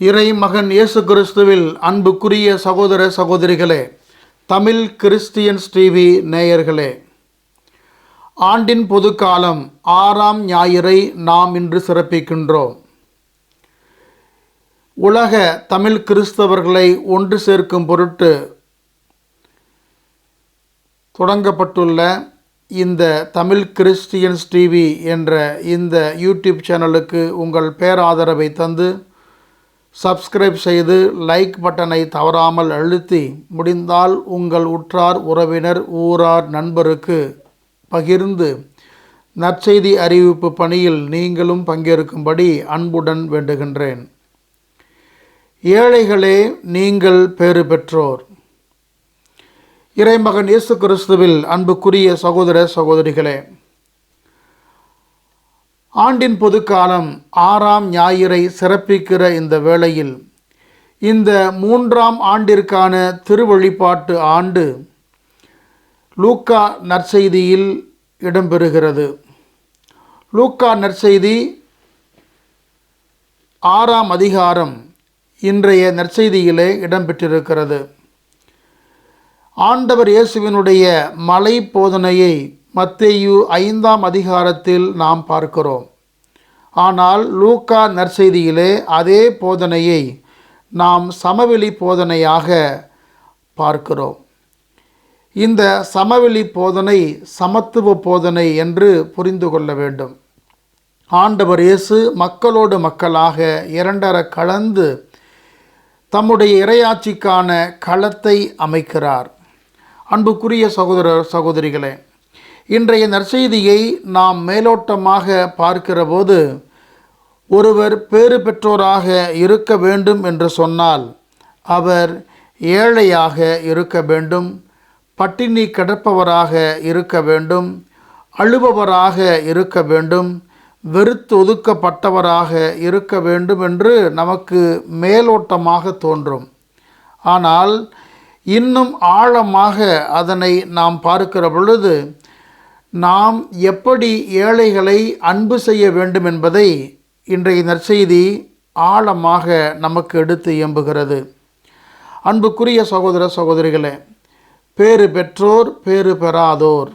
இறை மகன் இயேசு கிறிஸ்துவில் அன்புக்குரிய சகோதர சகோதரிகளே தமிழ் கிறிஸ்டியன்ஸ் டிவி நேயர்களே ஆண்டின் பொது காலம் ஆறாம் ஞாயிறை நாம் இன்று சிறப்பிக்கின்றோம். உலக தமிழ் கிறிஸ்தவர்களை ஒன்று சேர்க்கும் பொருட்டு தொடங்கப்பட்டுள்ள இந்த தமிழ் கிறிஸ்டியன்ஸ் டிவி என்ற இந்த யூடியூப் சேனலுக்கு உங்கள் பேராதரவை தந்து சப்ஸ்கிரைப் செய்து லைக் பட்டனை தவறாமல் அழுத்தி முடிந்தால் உங்கள் உற்றார் உறவினர் ஊரார் நண்பருக்கு பகிர்ந்து நற்செய்தி அறிவிப்பு பணியில் நீங்களும் பங்கேற்கும்படி அன்புடன் வேண்டுகின்றேன். ஏழைகளே நீங்கள் பேறு பெற்றோர். இறைமகன் இயேசு கிறிஸ்துவில் அன்புக்குரிய சகோதர சகோதரிகளே ஆண்டின் பொதுக்காலம் ஆறாம் ஞாயிறை சிறப்பிக்கிற இந்த வேளையில் இந்த மூன்றாம் ஆண்டிற்கான திருவழிபாட்டு ஆண்டு லூக்கா நற்செய்தியில் இடம்பெறுகிறது. லூக்கா நற்செய்தி ஆறாம் அதிகாரம் இன்றைய நற்செய்தியிலே இடம்பெற்றிருக்கிறது. ஆண்டவர் இயேசுவினுடைய மலை போதனையை மத்தேயு ஐந்தாம் அதிகாரத்தில் நாம் பார்க்கிறோம். ஆனால் லூக்கா நற்செய்தியிலே அதே போதனையை நாம் சமவெளி போதனையாக பார்க்கிறோம். இந்த சமவெளி போதனை சமத்துவ போதனை என்று புரிந்து கொள்ள வேண்டும். ஆண்டவர் இயேசு மக்களோடு மக்களாக இரண்டர கலந்து தம்முடைய இரையாட்சிக்கான களத்தை அமைக்கிறார். அன்புக்குரிய சகோதர சகோதரிகளே இன்றைய நற்செய்தியை நாம் மேலோட்டமாக பார்க்கிறபோது ஒருவர் பேறு பெற்றோராக இருக்க வேண்டும் என்று சொன்னால் அவர் ஏழையாக இருக்க வேண்டும் பட்டினி கிடப்பவராக இருக்க வேண்டும் அழுபவராக இருக்க வேண்டும் வெறுத்து ஒதுக்கப்பட்டவராக இருக்க வேண்டும் என்று நமக்கு மேலோட்டமாக தோன்றும். ஆனால் இன்னும் ஆழமாக அதனை நாம் பார்க்கிற பொழுது நாம் எப்படி ஏழைகளை அன்பு செய்ய வேண்டும் என்பதை இன்றைய நற்செய்தி ஆழமாக நமக்கு எடுத்து இயம்புகிறது. அன்புக்குரிய சகோதர சகோதரிகளே பேறு பெற்றோர் பேறு பெறாதோர்.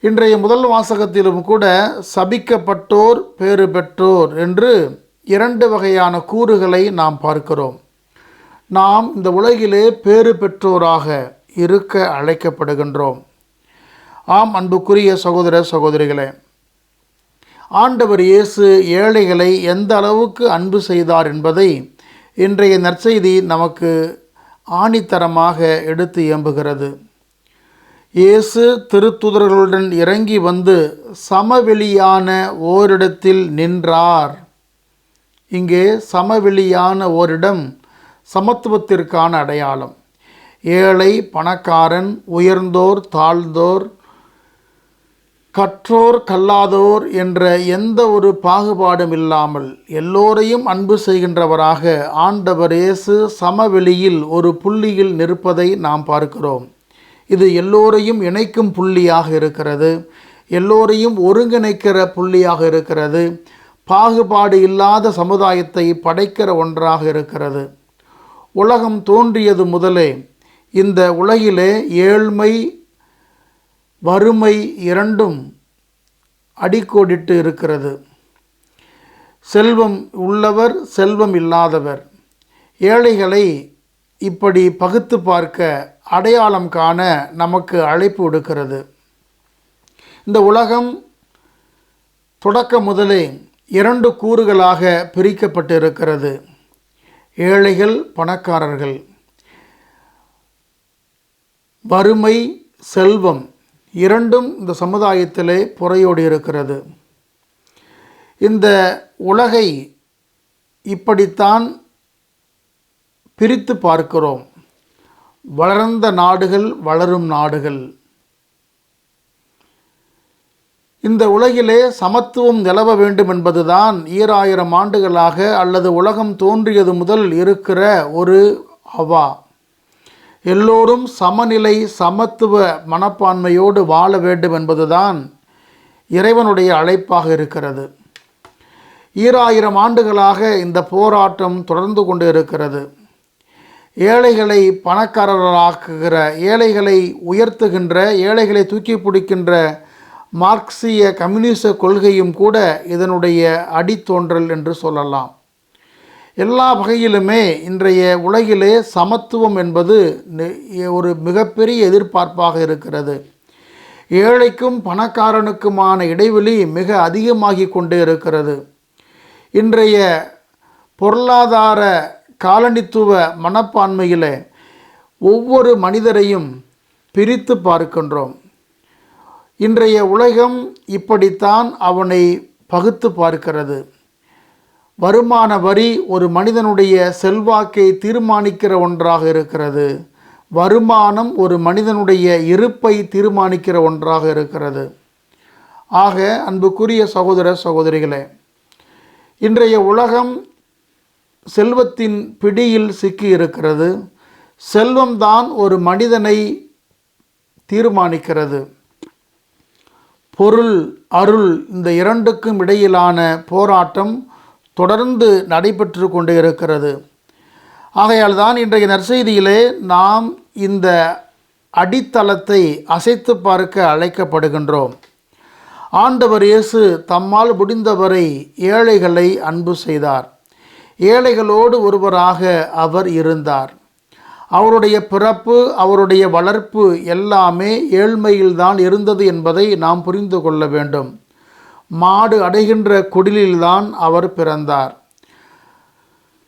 இன்றைய முதல் வாசகத்திலும் கூட சபிக்கப்பட்டோர் பேறு பெற்றோர் என்று இரண்டு வகையான கூறுகளை நாம் பார்க்கிறோம். நாம் இந்த உலகிலே பேறு பெற்றோராக இருக்க அழைக்கப்படுகின்றோம். ஆம் அன்புக்குரிய சகோதர சகோதரிகளே ஆண்டவர் இயேசு ஏழைகளை எந்த அளவுக்கு அன்பு செய்தார் என்பதை இன்றைய நற்செய்தி நமக்கு ஆணித்தரமாக எடுத்து இயம்புகிறது. இயேசு திருத்துதர்களுடன் இறங்கி வந்து சமவெளியான ஓரிடத்தில் நின்றார். இங்கே சமவெளியான ஓரிடம் சமத்துவத்திற்கான அடையாளம். ஏழை பணக்காரன் உயர்ந்தோர் தாழ்ந்தோர் கற்றோர் கல்லாதோர் என்ற எந்த ஒரு பாகுபாடும் இல்லாமல் எல்லோரையும் அன்பு செய்கின்றவராக ஆண்டவர் இயேசு சமவெளியில் ஒரு புள்ளியில் நிற்பதை நாம் பார்க்கிறோம். இது எல்லோரையும் இணைக்கும் புள்ளியாக இருக்கிறது. எல்லோரையும் ஒருங்கிணைக்கிற புள்ளியாக இருக்கிறது. பாகுபாடு இல்லாத சமுதாயத்தை படைக்கிற ஒன்றாக இருக்கிறது. உலகம் தோன்றியது முதலே இந்த உலகிலே ஏழ்மை வறுமை இரண்டும் அடிக்கோடிட்டு இருக்கிறது. செல்வம் உள்ளவர் செல்வம் இல்லாதவர். ஏழைகளை இப்படி பகுத்து பார்க்க அடையாளம் காண நமக்கு அழைப்பு விடுக்கிறது. இந்த உலகம் தொடக்க முதலே இரண்டு கூறுகளாக பிரிக்கப்பட்டு இருக்கிறது ஏழைகள் பணக்காரர்கள். வறுமை செல்வம். இரண்டும் இந்த சமுதாயத்திலே புறையோடி இருக்கிறது. இந்த உலகை இப்படித்தான் பிரித்து பார்க்கிறோம். வளர்ந்த நாடுகள் வளரும் நாடுகள். இந்த உலகிலே சமத்துவம் நிலவ வேண்டும் என்பதுதான் ஈராயிரம் ஆண்டுகளாக அல்லது உலகம் தோன்றியது முதல் இருக்கிற ஒரு அவா எல்லோரும் சமநிலை சமத்துவ மனப்பான்மையோடு வாழ வேண்டும் என்பதுதான் இறைவனுடைய அழைப்பாக இருக்கிறது. ஈராயிரம் ஆண்டுகளாக இந்த போராட்டம் தொடர்ந்து கொண்டு இருக்கிறது. ஏழைகளை பணக்காரர்களாக்குகிற ஏழைகளை உயர்த்துகின்ற ஏழைகளை தூக்கி பிடிக்கின்ற மார்க்சிய கம்யூனிச கொள்கையும் கூட இதனுடைய அடித்தோன்றல் என்று சொல்லலாம். எல்லா வகையிலுமே இன்றைய உலகிலே சமத்துவம் என்பது ஒரு மிகப்பெரிய எதிர்பார்ப்பாக இருக்கிறது. ஏழைக்கும் பணக்காரனுக்குமான இடைவெளி மிக அதிகமாகி கொண்டே இருக்கிறது. இன்றைய பொருளாதார காலனித்துவ மனப்பான்மையில் ஒவ்வொரு மனிதரையும் பிரித்து பார்க்கின்றோம். இன்றைய உலகம் இப்படித்தான் அவனை பகுத்து பார்க்கிறது. வருமான வரி ஒரு மனிதனுடைய செல்வாக்கை தீர்மானிக்கிற ஒன்றாக இருக்கிறது. வருமானம் ஒரு மனிதனுடைய இருப்பை தீர்மானிக்கிற ஒன்றாக இருக்கிறது. ஆக அன்புக்குரிய சகோதர சகோதரிகளே இன்றைய உலகம் செல்வத்தின் பிடியில் சிக்கி இருக்கிறது. செல்வம்தான் ஒரு மனிதனை தீர்மானிக்கிறது. பொருள் அருள் இந்த இரண்டுக்கும் இடையிலான போராட்டம் தொடர்ந்து நடைபெற்று கொண்டே இருக்கிறது ஆகையால் தான் இன்றைய நற்செய்தியிலே நாம் இந்த அடித்தளத்தை அசைத்து பார்க்க அழைக்கப்படுகின்றோம். ஆண்டவர் இயேசு தம்மால் முடிந்தவரை ஏழைகளை அன்பு செய்தார். ஏழைகளோடு ஒருவராக அவர் இருந்தார். அவருடைய பிறப்பு அவருடைய வளர்ப்பு எல்லாமே ஏழ்மையில்தான் இருந்தது என்பதை நாம் புரிந்து கொள்ள வேண்டும். மாடு அடைகின்ற குடிலில்தான் அவர் பிறந்தார்.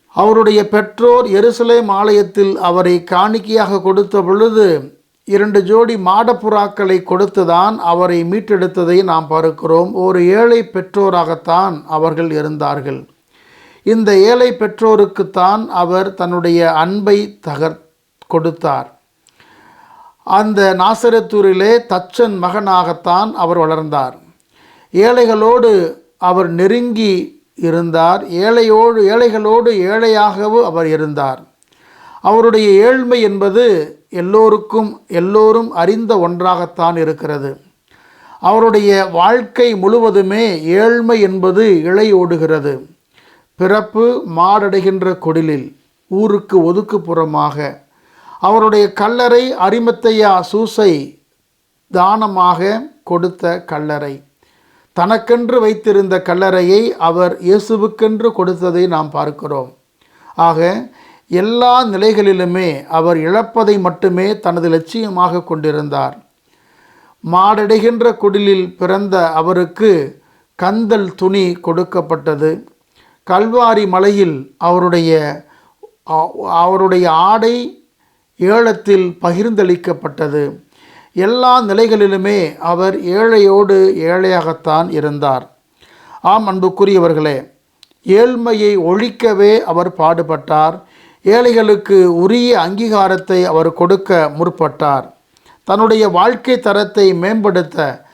அவருடைய பெற்றோர் எருசலேம் ஆலயத்தில் அவரை காணிக்கையாக கொடுத்த பொழுது இரண்டு ஜோடி மாடப்புறாக்களை கொடுத்துதான் அவரை மீட்டெடுத்ததை நாம் பார்க்கிறோம். ஒரு ஏழை பெற்றோராகத்தான் அவர்கள் இருந்தார்கள். இந்த ஏழை பெற்றோருக்குத்தான் அவர் தன்னுடைய அன்பை தகர் கொடுத்தார். அந்த நாசரத்தூரிலே தச்சன் மகனாகத்தான் அவர் வளர்ந்தார். ஏழைகளோடு அவர் நெருங்கி இருந்தார். ஏழையோடு ஏழைகளோடு ஏழையாகவும் அவர் இருந்தார். அவருடைய ஏழ்மை என்பது எல்லோருக்கும் எல்லோரும் அறிந்த ஒன்றாகத்தான் இருக்கிறது. அவருடைய வாழ்க்கை முழுவதுமே ஏழ்மை என்பது இழையோடுகிறது பிறப்பு மாடடைகின்ற கொடிலில் ஊருக்கு ஒதுக்குப்புறமாக அவருடைய கல்லறை அரிமத்தையா சூசை தானமாக கொடுத்த கல்லறை. தனக்கென்று வைத்திருந்த கல்லறையை அவர் இயேசுவுக்கென்று கொடுத்ததை நாம் பார்க்கிறோம். ஆக எல்லா நிலைகளிலுமே அவர் இழப்பதை மட்டுமே தனது லட்சியமாக கொண்டிருந்தார். மாடடைகின்ற குடிலில் பிறந்த அவருக்கு கந்தல் துணி கொடுக்கப்பட்டது. கல்வாரி மலையில் அவருடைய அவருடைய ஆடை ஏலத்தில் பகிர்ந்தளிக்கப்பட்டது. எல்லா நிலைகளிலுமே அவர் ஏழையோடு ஏழையாகத்தான் இருந்தார். ஆம் அன்புக்குரியவர்களே ஏழ்மையை ஒழிக்கவே அவர் பாடுபட்டார். ஏழைகளுக்கு உரிய அங்கீகாரத்தை அவர் கொடுக்க முற்பட்டார். தன்னுடைய வாழ்க்கை தரத்தை மேம்படுத்த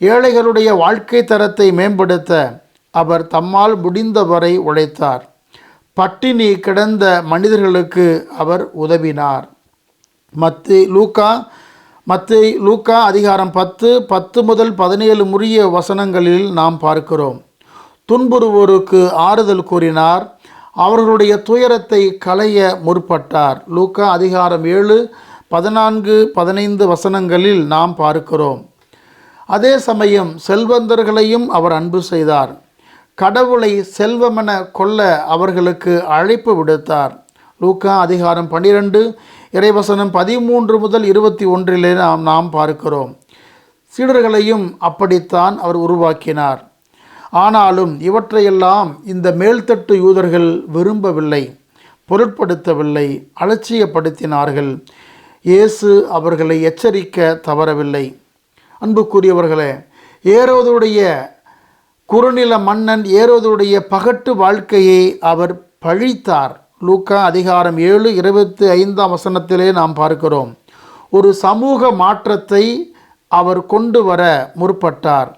ஏழைகளுடைய வாழ்க்கை தரத்தை மேம்படுத்த அவர் தம்மால் முடிந்தவரை உழைத்தார். பட்டினி கிடந்த மனிதர்களுக்கு அவர் உதவினார். மத்து லூக்கா மத்து லூக்கா அதிகாரம் பத்து பத்து முதல் பதினேழு முறிய வசனங்களில் நாம் பார்க்கிறோம். துன்புறுவோருக்கு ஆறுதல் கூறினார் அவர்களுடைய துயரத்தை களைய முற்பட்டார். லூக்கா அதிகாரம் ஏழு பதினான்கு பதினைந்து வசனங்களில் நாம் பார்க்கிறோம். அதே சமயம் செல்வந்தர்களையும் அவர் அன்பு செய்தார். கடவுளை செல்வமென கொள்ள அவர்களுக்கு அழைப்பு விடுத்தார். லூக்கா அதிகாரம் பன்னிரண்டு இறைவசனம் பதிமூன்று முதல் இருபத்தி ஒன்றிலே நாம் நாம் பார்க்கிறோம். சீடர்களையும் அப்படித்தான் அவர் உருவாக்கினார். ஆனாலும் இவற்றையெல்லாம் இந்த மேல்தட்டு யூதர்கள் விரும்பவில்லை பொருட்படுத்தவில்லை அலட்சியப்படுத்தினார்கள். இயேசு அவர்களை எச்சரிக்க தவறவில்லை. அன்புக்குரியவர்களே ஏரோதுடைய குறுநில மன்னன் ஏரோதுடைய பகட்டு வாழ்க்கையை அவர் பழித்தார். லூக்கா அதிகாரம் ஏழு இருபத்தி ஐந்தாம் வசனத்திலே நாம் பார்க்கிறோம். ஒரு சமூக மாற்றத்தை அவர் கொண்டு வர முற்பட்டார்.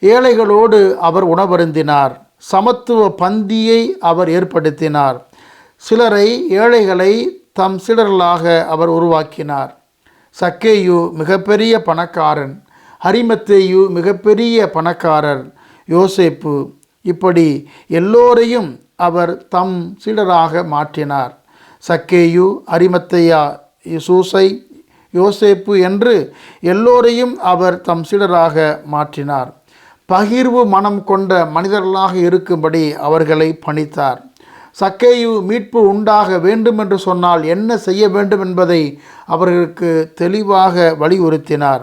ஏழைகளோடு அவர் உணவருந்தினார். சமத்துவ பந்தியை அவர் ஏற்படுத்தினார். சிலரை ஏழைகளை தம் சிலர்களாக அவர் உருவாக்கினார். சக்கேயு மிகப்பெரிய பணக்காரன் ஹரிமத்தேயு மிகப்பெரிய பணக்காரர் யோசேப்பு. இப்படி எல்லோரையும் அவர் தம் சீடராக மாற்றினார். சக்கேயு அரிமத்தையா சூசை யோசேப்பு என்று எல்லோரையும் அவர் தம் சீடராக மாற்றினார். பகிர்வு மனம் கொண்ட மனிதர்களாக இருக்கும்படி அவர்களை பணித்தார். சக்கேயு மீட்பு உண்டாக வேண்டும் என்று சொன்னால் என்ன செய்ய வேண்டும் என்பதை அவர்களுக்கு தெளிவாக வலியுறுத்தினார்.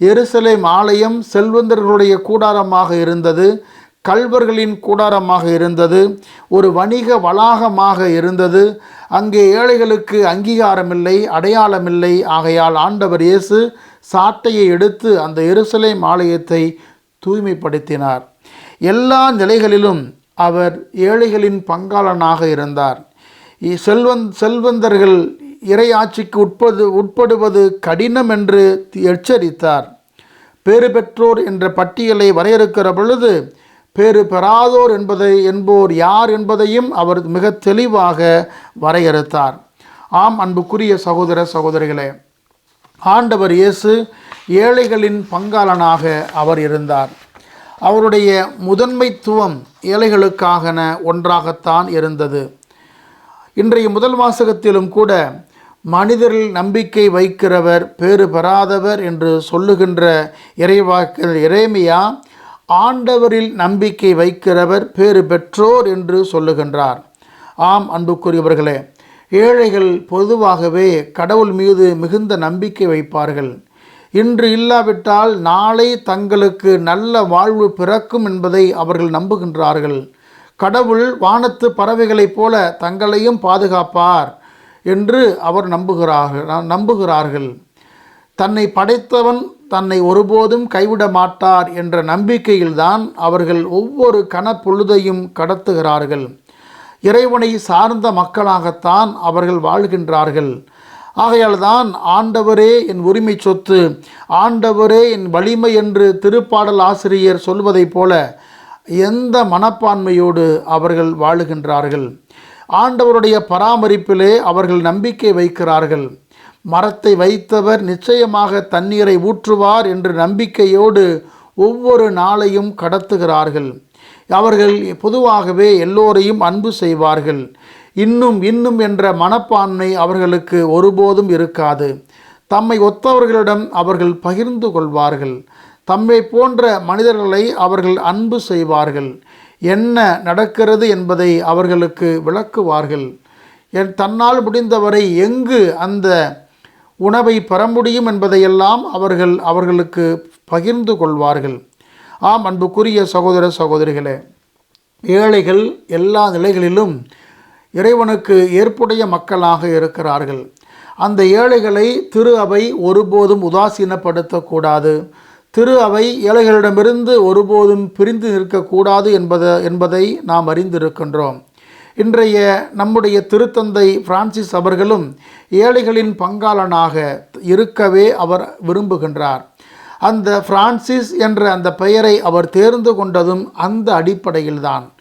எருசலேம் ஆலயம் செல்வந்தர்களுடைய கூடாரமாக இருந்தது. கல்வர்களின் கூடாரமாக இருந்தது ஒரு வணிக வளாகமாக இருந்தது. அங்கே ஏழைகளுக்கு அங்கீகாரமில்லை அடையாளமில்லை. ஆகையால் ஆண்டவர் இயேசு சாட்டையை எடுத்து அந்த எருசலேம் ஆலயத்தை தூய்மைப்படுத்தினார். எல்லா நிலைகளிலும் அவர் ஏழைகளின் பங்காளனாக இருந்தார். இ- செல்வந் செல்வந்தர்கள் இறையாட்சிக்கு உட்பது உட்படுவது கடினம் என்று எச்சரித்தார். பேறு பெற்றோர் என்ற பட்டியலை வரையறுக்கிற பொழுது பேறு பெறாதோர் என்பதை என்போர் யார் என்பதையும் அவர் மிக தெளிவாக வரையறுத்தார். ஆம் அன்புக்குரிய சகோதர சகோதரிகளே ஆண்டவர் இயேசு ஏழைகளின் பங்காளனாக அவர் இருந்தார். அவருடைய முதன்மைத்துவம் ஏழைகளுக்காகன ஒன்றாகத்தான் இருந்தது. இன்றைய முதல் வாசகத்திலும் கூட மனிதரில் நம்பிக்கை வைக்கிறவர் பேறு பெறாதவர் என்று சொல்லுகின்ற இறைவாக்கு இறைமையா ஆண்டவரில் நம்பிக்கை வைக்கிறவர் பேறு பெற்றோர் என்று சொல்லுகின்றார். ஆம் அன்புக்குரியவர்களே ஏழைகள் பொதுவாகவே கடவுள் மீது மிகுந்த நம்பிக்கை வைப்பார்கள். இன்று இல்லாவிட்டால் நாளை தங்களுக்கு நல்ல வாழ்வு பிறக்கும் என்பதை அவர்கள் நம்புகின்றார்கள். கடவுள் வானத்து பறவைகளைப் போல தங்களையும் பாதுகாப்பார் என்று அவர் நம்புகிறார்கள் நம்புகிறார்கள். தன்னை படைத்தவன் தன்னை ஒருபோதும் கைவிட மாட்டார் என்ற நம்பிக்கையில்தான் அவர்கள் ஒவ்வொரு கணப்பொழுதையும் கடத்துகிறார்கள். இறைவனை சார்ந்த மக்களாகத்தான் அவர்கள் வாழ்கின்றார்கள். ஆகையால் தான் ஆண்டவரே என் உரிமை சொத்து ஆண்டவரே என் வலிமை என்று திருப்பாடல் ஆசிரியர் சொல்வதைப் போல எந்த மனப்பான்மையோடு அவர்கள் வாழுகின்றார்கள்? ஆண்டவருடைய பராமரிப்பிலே அவர்கள் நம்பிக்கை வைக்கிறார்கள். மரத்தை வைத்தவர் நிச்சயமாக தண்ணீரை ஊற்றுவார் என்று நம்பிக்கையோடு ஒவ்வொரு நாளையும் கடத்துகிறார்கள். அவர்கள் பொதுவாகவே எல்லோரையும் அன்பு செய்வார்கள். இன்னும் இன்னும் என்ற மனப்பான்மை அவர்களுக்கு ஒருபோதும் இருக்காது. தம்மை ஒத்தவர்களிடம் அவர்கள் பகிர்ந்து கொள்வார்கள். தம்மை போன்ற மனிதர்களை அவர்கள் அன்பு செய்வார்கள். என்ன நடக்கிறது என்பதை அவர்களுக்கு விளக்குவார்கள். என் தன்னால் முடிந்தவரை எங்கு அந்த உணவை பெற முடியும் என்பதையெல்லாம் அவர்கள் அவர்களுக்கு பகிர்ந்து கொள்வார்கள். ஆம் அன்புக்குரிய சகோதர சகோதரிகளே ஏழைகள் எல்லா நிலைகளிலும் இறைவனுக்கு ஏற்புடைய மக்களாக இருக்கிறார்கள். அந்த ஏழைகளை திரு அவை ஒருபோதும் உதாசீனப்படுத்தக்கூடாது. திரு அவை ஏழைகளிடமிருந்து ஒருபோதும் பிரிந்து நிற்கக்கூடாது என்பதை என்பதை நாம் அறிந்திருக்கின்றோம். இன்றைய நம்முடைய திருத்தந்தை பிரான்சிஸ் அவர்களும் ஏழைகளின் பங்காளனாக இருக்கவே அவர் விரும்புகின்றார். அந்த பிரான்சிஸ் என்ற அந்த பெயரை அவர் தேர்ந்து கொண்டதும் அந்த அடிப்படையில்தான்.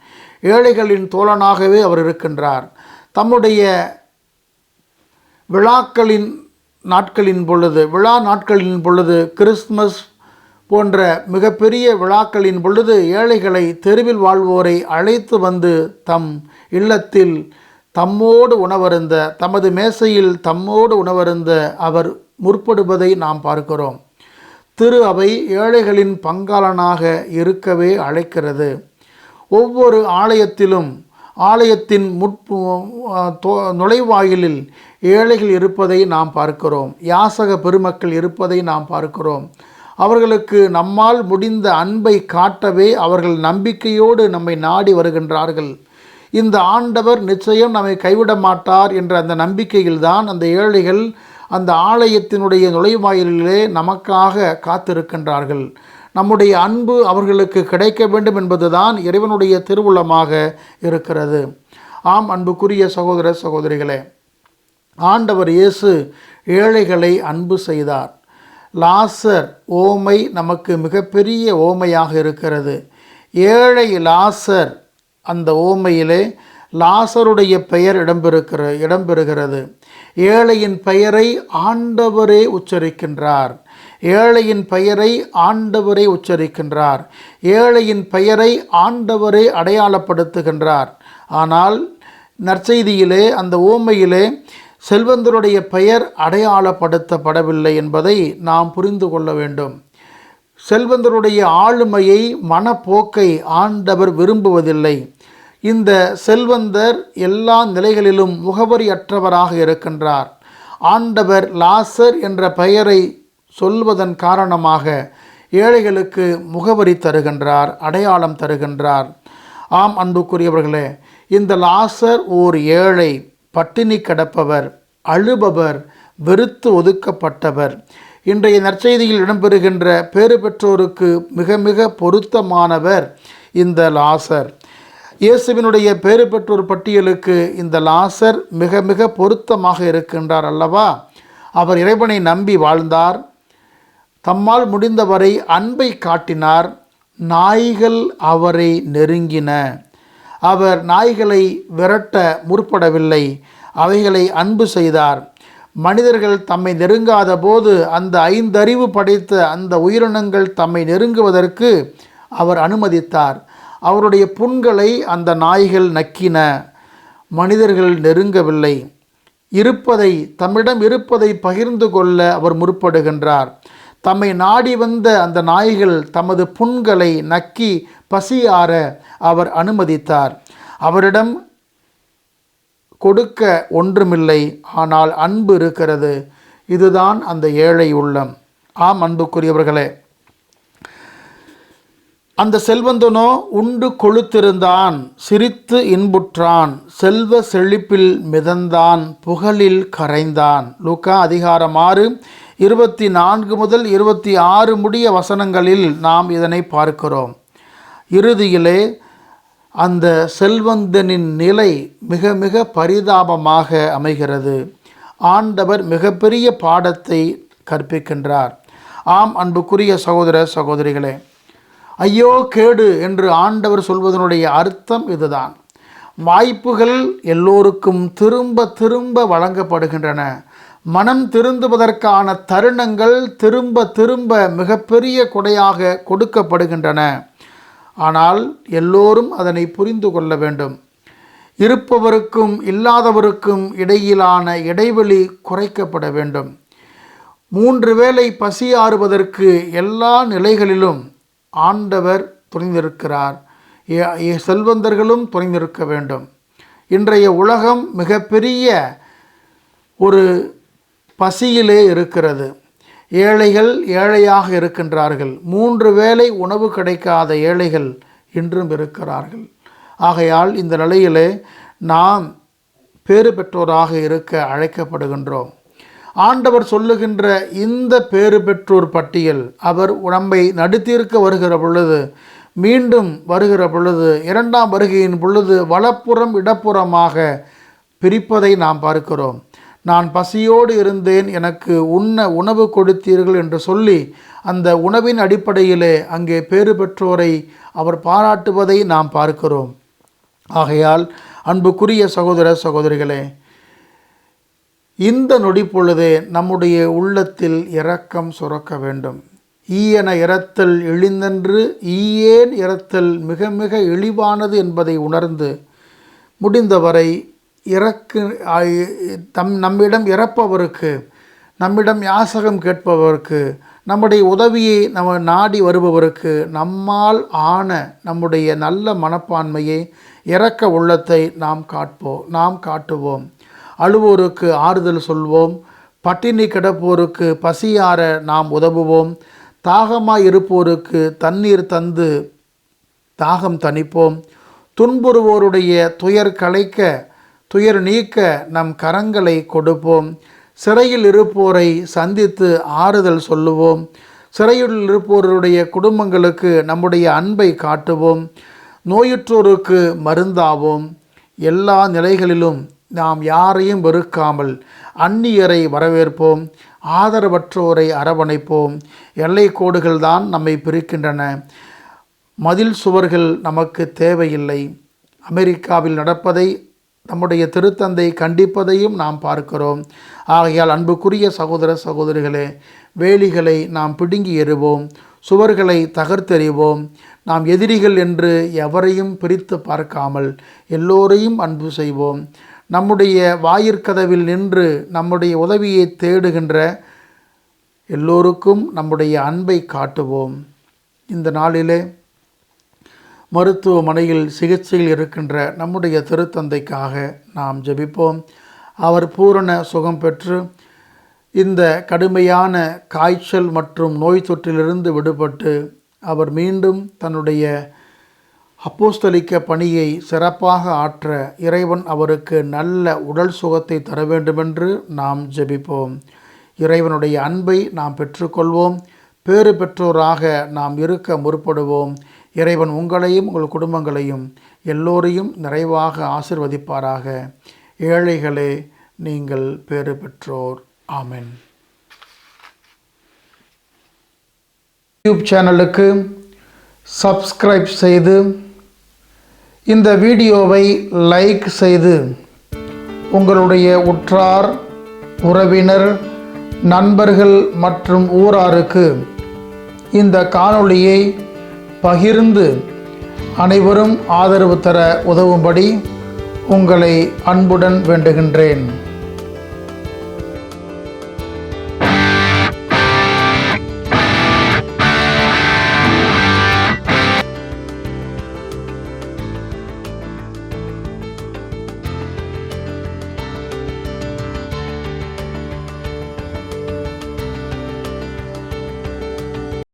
ஏழைகளின் தோழனாகவே அவர் இருக்கின்றார். தம்முடைய விழாக்களின் நாட்களின் பொழுது விழா நாட்களின் பொழுது கிறிஸ்மஸ் போன்ற மிகப்பெரிய விழாக்களின் பொழுது ஏழைகளை தெருவில் வாழ்வோரை அழைத்து வந்து தம் இல்லத்தில் தம்மோடு உணவருந்த தமது மேசையில் தம்மோடு உணவருந்த அவர் முற்படுவதை நாம் பார்க்கிறோம். திரு அவை ஏழைகளின் பங்காளனாக இருக்கவே அழைக்கிறது. ஒவ்வொரு ஆலயத்திலும் ஆலயத்தின் முற்பு தோ- நுழைவாயிலில் ஏழைகள் இருப்பதை நாம் பார்க்கிறோம். யாசக பெருமக்கள் இருப்பதை நாம் பார்க்கிறோம். அவர்களுக்கு நம்மால் முடிந்த அன்பை காட்டவே அவர்கள் நம்பிக்கையோடு நம்மை நாடி வருகின்றார்கள். இந்த ஆண்டவர் நிச்சயம் நம்மை கைவிட மாட்டார் என்ற அந்த நம்பிக்கையில்தான் அந்த ஏழைகள் அந்த ஆலயத்தினுடைய நுழைவாயிலே நமக்காக காத்திருக்கின்றார்கள். நம்முடைய அன்பு அவர்களுக்கு கிடைக்க வேண்டும் என்பதுதான் இறைவனுடைய திருவுளமாக இருக்கிறது. ஆம் அன்புக்குரிய சகோதர சகோதரிகளே ஆண்டவர் இயேசு ஏழைகளை அன்பு செய்தார். லாசர் ஓமை நமக்கு மிகப்பெரிய ஓமையாக இருக்கிறது. ஏழை லாசர் அந்த ஓமையிலே லாசருடைய பெயர் இடம்பெறுகிற இடம்பெறுகிறது. ஏழையின் பெயரை ஆண்டவரே உச்சரிக்கின்றார். ஏழையின் பெயரை ஆண்டவரே உச்சரிக்கின்றார். ஏழையின் பெயரை ஆண்டவரே அடையாளப்படுத்துகின்றார். ஆனால் நற்செய்தியிலே அந்த ஓமையிலே செல்வந்தருடைய பெயர் அடையாளப்படுத்தப்படவில்லை என்பதை நாம் புரிந்து கொள்ள வேண்டும். செல்வந்தருடைய ஆளுமையை மனப்போக்கை ஆண்டவர் விரும்புவதில்லை. இந்த செல்வந்தர் எல்லா நிலைகளிலும் முகவரியற்றவராக இருக்கின்றார். ஆண்டவர் லாசர் என்ற பெயரை சொல்வதன் காரணமாக ஏழைகளுக்கு முகவரி தருகின்றார் அடையாளம் தருகின்றார். ஆம் அன்புக்குரியவர்களே இந்த லாசர் ஓர் ஏழை. பட்டினி கிடப்பவர் அழுபவர் வெறுத்து ஒதுக்கப்பட்டவர். இன்றைய நற்செய்தியில் இடம்பெறுகின்ற பேறு பெற்றோருக்கு மிக மிக பொருத்தமானவர் இந்த லாசர். இயேசுவினுடைய பேறு பெற்றோர் பட்டியலுக்கு இந்த லாசர் மிக மிக பொருத்தமாக இருக்கின்றார் அல்லவா? அவர் இறைவனை நம்பி வாழ்ந்தார். தம்மால் முடிந்தவரை அன்பை காட்டினார். நாய்கள் அவரை நெருங்கின. அவர் நாய்களை விரட்ட முற்படவில்லை. அவைகளை அன்பு செய்தார். மனிதர்கள் தம்மை நெருங்காத போது அந்த ஐந்தறிவு படைத்த அந்த உயிரினங்கள் தம்மை நெருங்குவதற்கு அவர் அனுமதித்தார். அவருடைய புண்களை அந்த நாய்கள் நக்கின. மனிதர்கள் நெருங்கவில்லை. இருப்பதை தம்மிடம் இருப்பதை பகிர்ந்து கொள்ள அவர் முற்படுகின்றார். தம்மை நாடி வந்த அந்த நாய்கள் தமது புண்களை நக்கி பசியார அவர் அனுமதித்தார். அவரிடம் கொடுக்க ஒன்றுமில்லை ஆனால் அன்பு இருக்கிறது. இதுதான் அந்த ஏழை உள்ளம். ஆம் அன்புக்குரியவர்களே. அந்த செல்வந்தனோ உண்டு கொழுத்திருந்தான் சிரித்து இன்புற்றான். செல்வ செழிப்பில் மிதந்தான் புகழில் கரைந்தான். லூக்கா அதிகாரம் ஆறு இருபத்தி நான்கு முதல் இருபத்தி ஆறு முடிய வசனங்களில் நாம் இதனை பார்க்கிறோம். இறுதியிலே அந்த செல்வந்தனின் நிலை மிக மிக பரிதாபமாக அமைகிறது. ஆண்டவர் மிகப்பெரிய பாடத்தை கற்பிக்கின்றார். ஆம் அன்புக்குரிய சகோதர சகோதரிகளே ஐயோ கேடு என்று ஆண்டவர் சொல்வதனுடைய அர்த்தம் இதுதான். வாய்ப்புகள் எல்லோருக்கும் திரும்ப திரும்ப வழங்கப்படுகின்றன. மனம் திருந்துவதற்கான தருணங்கள் திரும்ப திரும்ப மிகப்பெரிய கொடையாக கொடுக்கப்படுகின்றன. ஆனால் எல்லோரும் அதனை புரிந்து கொள்ள வேண்டும். இருப்பவருக்கும் இல்லாதவருக்கும் இடையிலான இடைவெளி குறைக்கப்பட வேண்டும். மூன்று வேளை பசியாறுவதற்கு எல்லா நிலைகளிலும் ஆண்டவர் துணிந்திருக்கிறார். செல்வந்தர்களும் துணிந்திருக்க வேண்டும். இன்றைய உலகம் மிகப்பெரிய ஒரு பசியிலே இருக்கிறது. ஏழைகள் ஏழையாக இருக்கின்றார்கள். மூன்று வேளை உணவு கிடைக்காத ஏழைகள் இன்றும் இருக்கிறார்கள். ஆகையால் இந்த நிலையிலே நாம் பேறு பெற்றோராக இருக்க அழைக்கப்படுகின்றோம். ஆண்டவர் சொல்லுகின்ற இந்த பேறு பெற்றோர் பட்டியல் அவர் நம்மை நடுத்தீர்க்க வருகிற பொழுது மீண்டும் வருகிற பொழுது இரண்டாம் வருகையின் பொழுது வலப்புறம் இடப்புறமாக பிரிப்பதை நாம் பார்க்கிறோம். நான் பசியோடு இருந்தேன் எனக்கு உண்ண உணவு கொடுத்தீர்கள் என்று சொல்லி அந்த உணவின் அடிப்படையிலே அங்கே பேறு பெற்றோரை அவர் பாராட்டுவதை நாம் பார்க்கிறோம். ஆகையால் அன்புக்குரிய சகோதர சகோதரிகளே இந்த நொடி பொழுதே நம்முடைய உள்ளத்தில் இரக்கம் சுரக்க வேண்டும். ஈயன இறத்தல் இழிந்தென்று ஈயேன் இறத்தல் மிக மிக இழிவானது என்பதை உணர்ந்து முடிந்தவரை இறக்கு தம் நம்மிடம் இறப்பவருக்கு நம்மிடம் யாசகம் கேட்பவருக்கு நம்முடைய உதவியை நம்ம நாடி வருபவருக்கு நம்மால் ஆன நம்முடைய நல்ல மனப்பான்மையை இறக்க உள்ளத்தை நாம் காட்போம் நாம் காட்டுவோம். அழுவோருக்கு ஆறுதல் சொல்வோம். பட்டினி கிடப்போருக்கு பசியார நாம் உதவுவோம். தாகமாக இருப்போருக்கு தண்ணீர் தந்து தாகம் தணிப்போம். துன்புறுவோருடைய துயர் கலைக்க துயர் நீக்க நம் கரங்களை கொடுப்போம். சிறையில் இருப்போரை சந்தித்து ஆறுதல் சொல்லுவோம். சிறையில் இருப்போருடைய குடும்பங்களுக்கு நம்முடைய அன்பை காட்டுவோம். நோயுற்றோருக்கு மருந்தாவோம். எல்லா நிலைகளிலும் நாம் யாரையும் வெறுக்காமல் அந்நியரை வரவேற்போம். ஆதரவற்றோரை அரவணைப்போம். எல்லை கோடுகள் தான் நம்மை பிரிக்கின்றன. மதில் சுவர்கள் நமக்கு தேவையில்லை. அமெரிக்காவில் நடப்பதை நம்முடைய திருத்தந்தை கண்டிப்பதையும் நாம் பார்க்கிறோம். ஆகையால் அன்புக்குரிய சகோதர சகோதரிகளே வேலிகளை நாம் பிடுங்கி எறிவோம் சுவர்களை தகர்த்தெறிவோம். நாம் எதிரிகள் என்று எவரையும் பிரித்து பார்க்காமல் எல்லோரையும் அன்பு செய்வோம். நம்முடைய வாயிற்கதவில் நின்று நம்முடைய உதவியை தேடுகின்ற எல்லோருக்கும் நம்முடைய அன்பை காட்டுவோம். இந்த நாளிலே மருத்துவமனையில் சிகிச்சையில் இருக்கின்ற நம்முடைய திருத்தந்தைக்காக நாம் ஜெபிப்போம். அவர் பூரண சுகம் பெற்று இந்த கடுமையான காய்ச்சல் மற்றும் நோய் தொற்றிலிருந்து விடுபட்டு அவர் மீண்டும் தன்னுடைய அப்போஸ்தலிக்க பணியை சிறப்பாக ஆற்ற இறைவன் அவருக்கு நல்ல உடல் சுகத்தை தர வேண்டுமென்று நாம் ஜெபிப்போம். இறைவனுடைய அன்பை நாம் பெற்றுக்கொள்வோம். பேறு பெற்றோராக நாம் இருக்க முற்படுவோம். இறைவன் உங்களையும் உங்கள் குடும்பங்களையும் எல்லோரையும் நிறைவாக ஆசிர்வதிப்பாராக. ஏழைகளே நீங்கள் பேறு பெற்றோர். ஆமென். யூடியூப் சேனலுக்கு சப்ஸ்கிரைப் செய்து இந்த வீடியோவை லைக் செய்து உங்களுடைய உற்றார் உறவினர் நண்பர்கள் மற்றும் ஊராருக்கு இந்த காணொளியை பகிர்ந்து அனைவரும் ஆதரவு தர உதவும்படி உங்களை அன்புடன் வேண்டுகின்றேன்.